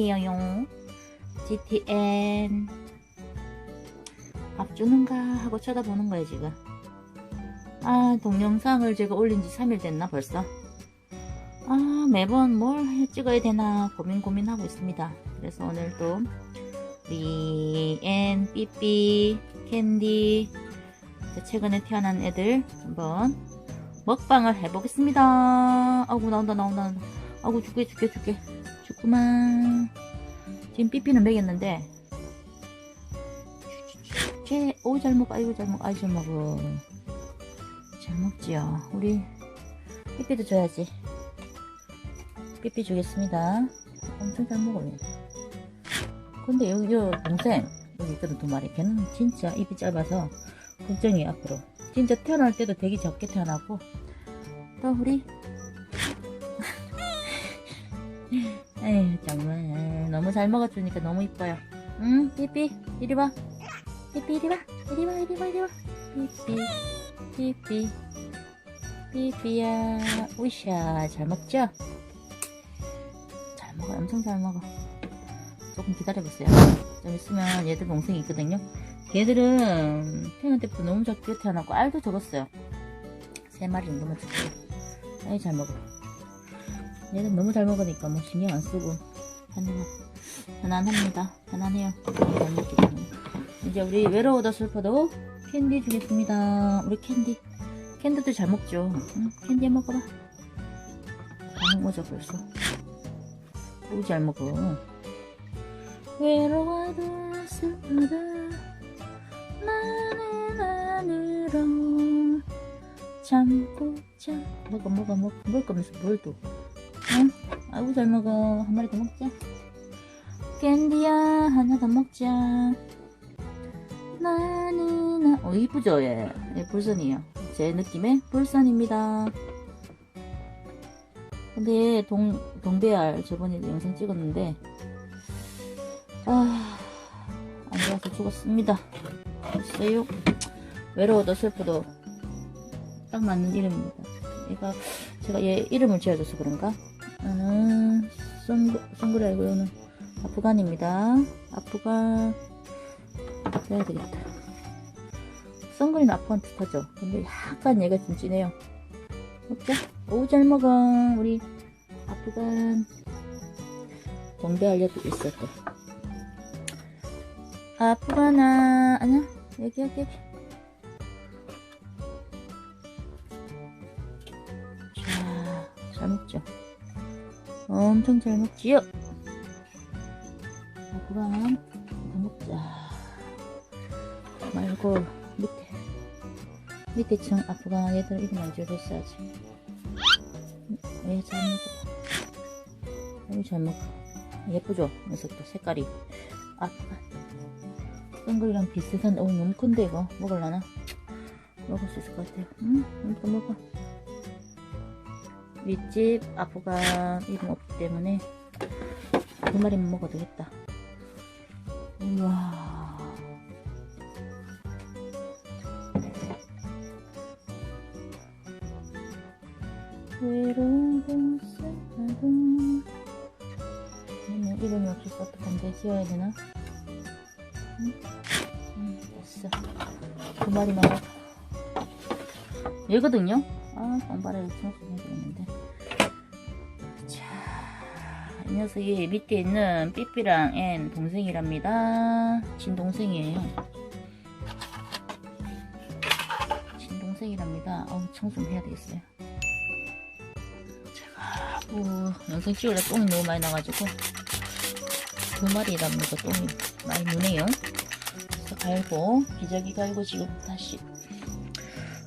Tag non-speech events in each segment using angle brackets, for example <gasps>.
N이에요. GTN. 밥 주는가 하고 쳐다보는 거예요, 지금. 아, 동영상을 제가 올린 지 3일 됐나, 벌써? 아, 매번 뭘 찍어야 되나 고민 고민하고 있습니다. 그래서 오늘 또, 우리, 앤, 삐삐, 캔디, 최근에 태어난 애들 한번 먹방을 해보겠습니다. 아구, 나온다, 나온다. 아구, 죽게, 죽게, 죽게. 죽구만. 지금 삐삐는 먹였는데, 쟤, 오이 잘 먹어, 아이고 잘 먹어, 아이 잘 먹어. 잘 먹지요. 우리, 삐삐도 줘야지. 삐삐 주겠습니다. 엄청 잘 먹어요. 근데 여기, 요, 동생, 여기 있거든, 두 마리. 걔는 진짜 입이 짧아서, 걱정이에요, 앞으로. 진짜 태어날 때도 되게 적게 태어나고, 또 우리, 에휴, 정말, 너무 잘 먹어주니까 너무 이뻐요. 응, 삐삐, 이리 와. 삐삐, 이리 와. 이리 와, 이리 와, 이리 와. 삐삐, 삐삐, 삐삐야. 우샤, 잘 먹죠? 잘 먹어, 엄청 잘 먹어. 조금 기다려보세요. 좀 있으면 얘들 동생이 있거든요. 얘들은 태어날 때부터 너무 적게 태어났고, 알도 적었어요. 세 마리 정도만 줄게요. 아이, 잘 먹어. 얘는 너무 잘 먹으니까 뭐 신경 안 쓰고 편안하, 편안합니다. 편안해요. 이제 우리 외로워도 슬퍼도 캔디 주겠습니다. 우리 캔디. 캔디도 잘 먹죠. 응, 캔디 먹어봐. 잘 먹어 벌써. 너무 잘 먹어. 외로워도 슬퍼도 나는 안으로 참고 참 먹어 먹어 먹어 먹을 거면서 뭘 또. 응? 아이고 잘 먹어 한 마리 더 먹자. 캔디야 하나 더 먹자. 나는 나... 어 이쁘죠 얘, 얘 불선이에요. 제 느낌의 불선입니다. 근데 동, 동배알 저번에 영상 찍었는데 아 안 좋아서 죽었습니다. 됐어요. 외로워도 슬퍼도 딱 맞는 이름입니다. 얘가 제가 얘 이름을 지어줘서 그런가 나는 송그, 송그레고요는 아프간입니다. 아프간 해야 되겠다. 송그레는 아프간 뜻하죠. 근데 약간 얘가 좀 진해요. 먹자. 오, 잘 먹어. 우리 아프간 동배 알려도 있어 또. 아프간아, 아니야. 여기, 여기, 여기. 자, 잘 먹죠. 엄청 잘 먹지요? 아프간 더 먹자 말고 밑에 밑에 층 아프간 얘들 이름 안 지어줬어야지 얘잘 먹어 너무 잘 먹어 예쁘죠? 녀석도 색깔이 아프간 덩글이랑 비슷한 어 너무 큰데 이거 먹을라나? 먹을 수 있을 것 같아요 응? 이거 먹어 윗집 아프간 이름 없기 때문에 두 마리만 먹어도 되겠다. 우와. 외로운 곳에도 얘는 이름이 없어서 어떡한데 지어야 되나? 응? 응, 됐어. 두 마리만 먹어. 얘거든요? 아, 깜바라를 청소 이 녀석이 밑에 있는 삐삐랑 앤 동생이랍니다. 친동생이에요. 친동생이랍니다. 어우, 청소 해야 되겠어요. 제가, 뭐, 영상 찍으려 똥이 너무 많이 나가지고, 두 마리랍니다. 똥이 많이 무네요. 그래서 갈고, 기저귀 갈고 지금 다시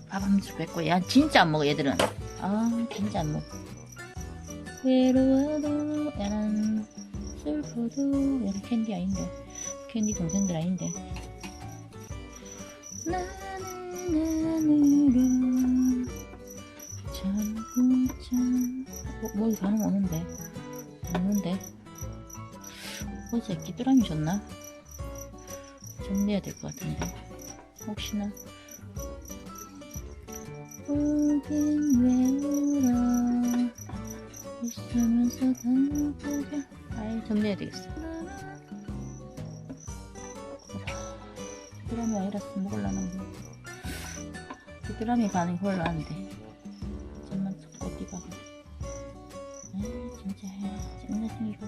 밥 한줄 뱉고 야 진짜 안 먹어 얘들은 아 진짜 안 먹어 외로워도 얘는 슬퍼도 얘는 캔디 아닌데 캔디 동생들 아닌데. 나는 안으로 참고참 어, 뭐 반응 오는데? 오는데? 어제 끼뚜라미 줬나? 정리해야 될 것 같은데. 혹시나. 오긴 왜 울어 아이 정리해야 되겠어 비드람이 아니라서 먹을라는데 비드람이 가는 홀라는데 좀만 잡고 뛰다가 에이 진짜 짱나생이가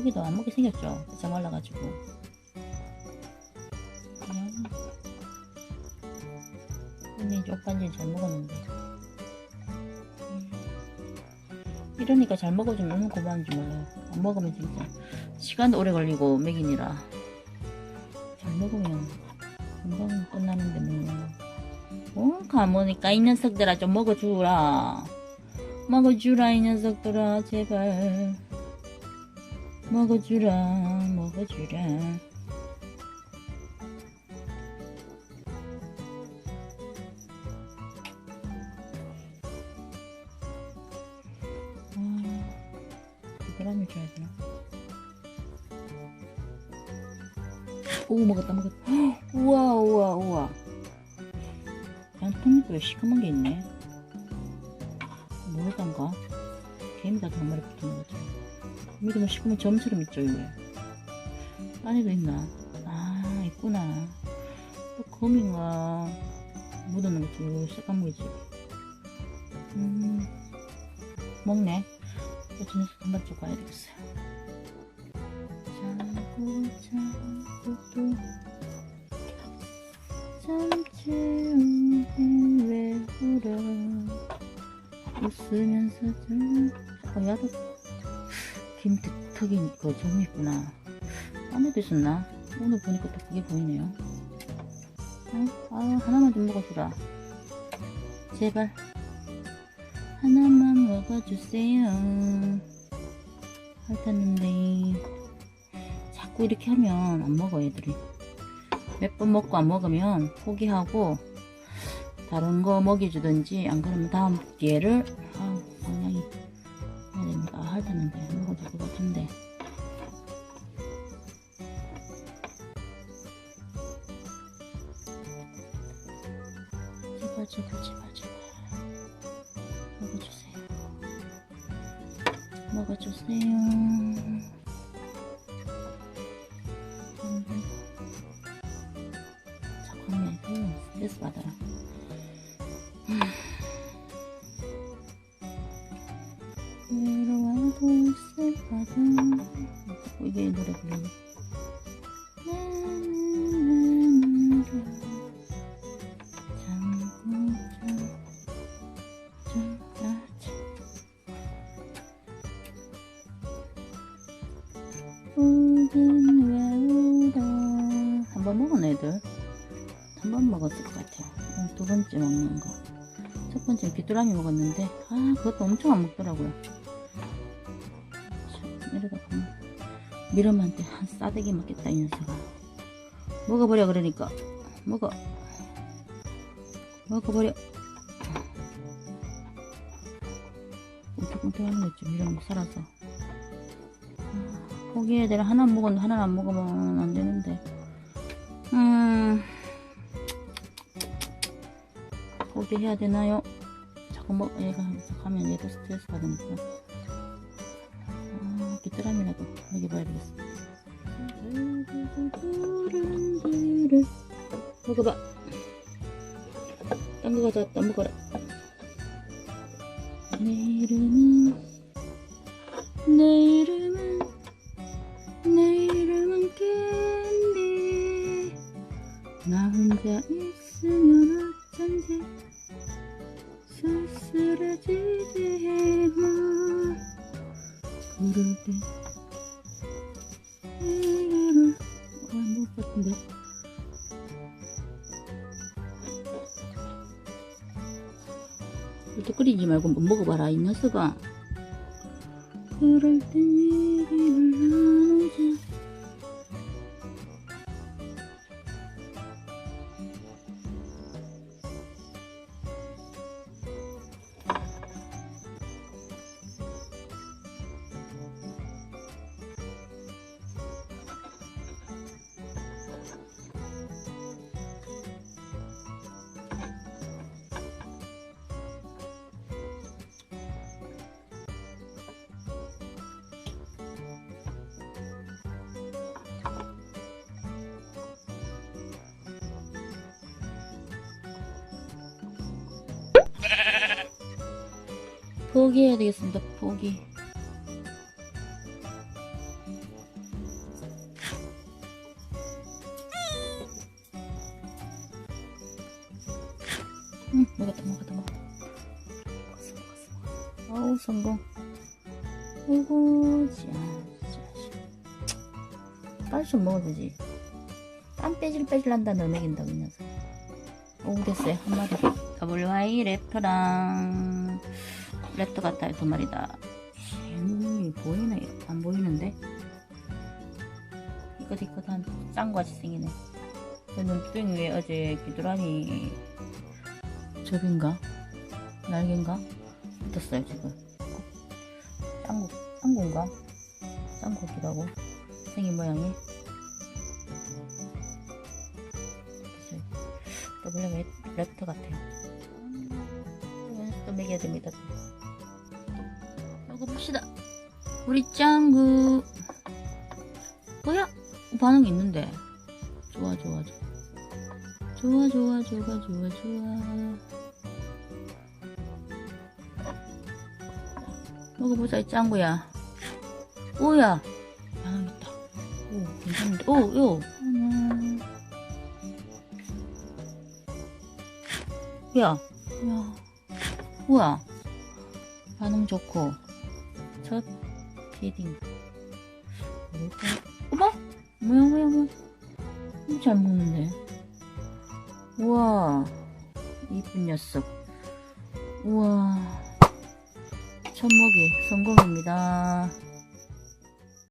고기도 안 먹게 생겼죠? bisa 말라가지고. 그냥 언니 쪽반지 잘 먹었는데. 음. 이러니까 잘 먹어주면 얼마나 고마운지 몰라요 안 먹으면 진짜 시간도 오래 걸리고 맥이니라. 잘 먹으면 금방 끝나는데 뭐. 어? 가모니까 이 녀석들아 좀 먹어주라. 먹어주라 이 녀석들아 제발 먹어주라 먹어주라. 아, 계란을 줘야 되나? 오 먹었다 먹었다. 헉, <gasps> 우와 우와 우와. 난 토마토에 시커먼 게 있네. 뭐던가? 개미가 한 마리 붙은 거죠 이게 뭐 시커먼 점처럼 있죠 이거 안에도 있나? 아 있구나. 또 거미가 묻어놓은 거지 새까만 거지. 음 먹네. 또 저녁 한번 쭉 가야 되겠어요. 자고 자고 또 잠시 후에 왜 울어 웃으면서 잘 어, 야도 그 점이 있구나. 안에도 있었나? 오늘 보니까 또 그게 보이네요. 어? 아 하나만 좀 먹어주라. 제발. 하나만 먹어주세요. 핥았는데. 자꾸 이렇게 하면 안 먹어 애들이. 몇 번 먹고 안 먹으면 포기하고 다른 거 먹여주든지 안 그러면 다음 기회를 제발 제발 제발 제발 먹어주세요. 먹어주세요. 하면 애들 스트레스 받아요 외로워도 슬퍼도 이게 노래 부르네 같아요. 어, 두 번째 먹는 거. 첫 번째 귀뚜라미 먹었는데 아 그것도 엄청 안 먹더라고요. 참, 이러다가 뭐 미럼한테 한 싸대기 먹겠다 이 녀석아. 먹어버려 그러니까. 먹어. 먹어버려. 꽁틀꽁틀하는 거 있죠. 미럼 살아서. 아, 포기해야 되나 하나 먹었는데 하나는 안 먹으면 안 되는데. 음 포기해야 되나요? 자꾸 뭐 얘가 가면 얘도 스트레스 받으니까. 아 귀뚜라미라도 먹여봐야 되겠어 먹어봐. 딴거 가져왔다 먹어라. 내 이름은 내 이름은 내 이름은 캔디. 나 혼자 있으면 어쩐지 쓸쓸해지지 해마 그럴 때 이를 안먹을 것 같은데. 이렇게 끓이지 말고 뭐 먹어봐라 이 녀석아. 그럴 땐 얘기를 나누자 포기해야 되겠습니다. 포기. 응, 먹었다, 먹었다, 먹었다. 먹었어, 먹었어, 먹었어. 아우, 성공. 아이고, 자, 자. 빨리 좀 먹어도 되지. 땀 빼질 빼질 한다, 너 먹인다고, 이 녀석. 오, 됐어요. 한 마리. WY 랩터랑 랩터 같아요. 두 마리다. 음, 보이네. 안 보이는데? 이것 이것한 짱같이 생기네. 제 눈두덩이 위에 어제 귀뚜라미 접인가? 날개인가? 붙었어요, 지금. 짱구, 짱구인가? 짱구 같기도 하고. 생긴 모양이. 더블 랩터 같아요. 또 먹여야 됩니다. 우리 짱구. 뭐야? 반응 있는데. 좋아, 좋아, 좋아. 좋아, 좋아, 좋아, 좋아, 좋아. 먹어보자, 이 짱구야. 오야. 반응 있다. 오, 괜찮은데. 오, 요. 하나. 야, 야, 우와, 반응 좋고, 첫 피딩. 뭘까? 어머? 뭐야, 뭐야, 뭐야. 음, 잘 먹는데. 우와, 이쁜 녀석. 우와, 첫 먹이 성공입니다.